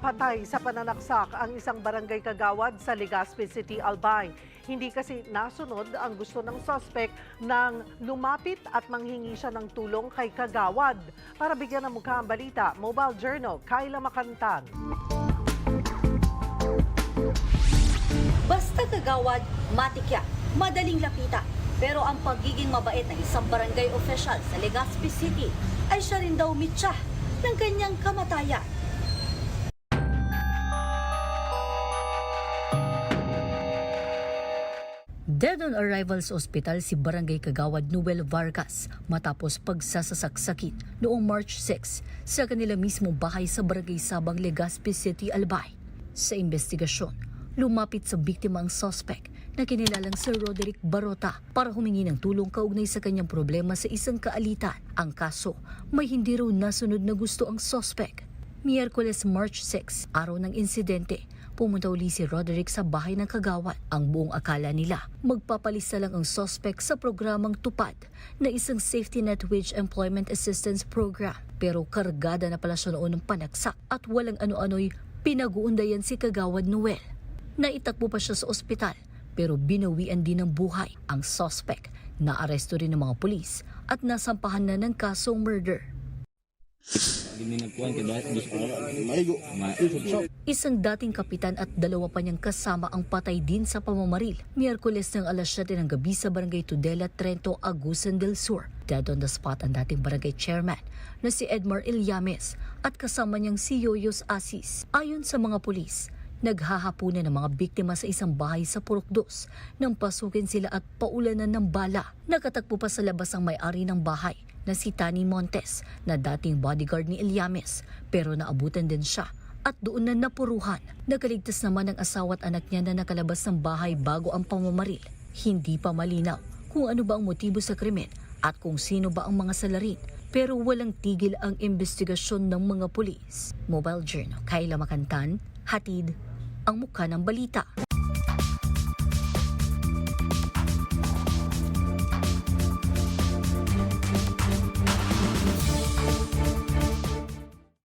Patay sa pananaksak ang isang barangay kagawad sa Legazpi City, Albay. Hindi kasi nasunod ang gusto ng suspect nang lumapit at manghingi siya ng tulong kay kagawad. Para bigyan ng mukha ang balita, Mobile Journal, Kyla Makantan. Basta kagawad, matik yan. Madaling lapita. Pero ang pagiging mabait ng isang barangay official sa Legazpi City ay siya rin daw mitya ng kanyang kamatayan. Dead on arrival sa ospital si Barangay Kagawad Noel Vargas matapos pagsasasaksakin noong March 6 sa kanila mismong bahay sa Barangay Sabang, Legazpi City, Albay. Sa investigasyon, lumapit sa biktima ang suspect na kinilalang Sir Roderick Barota para humingi ng tulong kaugnay sa kanyang problema sa isang kaalitan. Ang kaso, may hindi raw nasunod na gusto ang suspect. Miyerkules March 6, araw ng insidente, pumunta uli si Roderick sa bahay ng kagawad. Ang buong akala nila, magpapalista lang ang suspect sa programang tupad na isang safety net wage employment assistance program. Pero kargada na pala siya noon ng panaksak at walang ano-ano'y pinag-uundayan si kagawad Noel. Naitakbo pa siya sa ospital pero binawian din ng buhay ang suspect. Naaresto rin ng mga pulis at nasampahan na ng kasong murder. Isang dating kapitan at dalawa pa niyang kasama ang patay din sa pamamaril. Miyerkules ng alas 7 ng gabi sa barangay Tudela, Trento, Agusan del Sur. Dead on the spot ang dating barangay chairman na si Edmar Ilyames at kasama niyang si Yoyos Asis. Ayon sa mga pulis, naghahapunan ng mga biktima sa isang bahay sa Purokdos nang pasukin sila at paulanan ng bala. Nakatagpo pa sa labas ang may-ari ng bahay na si Tani Montes na dating bodyguard ni Ilyames pero naabutan din siya at doon na napuruhan. Nakaligtas naman ang asawa at anak niya na nakalabas ng bahay bago ang pamamaril. Hindi pa malinaw kung ano ba ang motibo sa krimen at kung sino ba ang mga salarin. Pero walang tigil ang investigasyon ng mga pulis. Mobile Journal, Kayla Makantan, Hatid, ang mukha ng balita.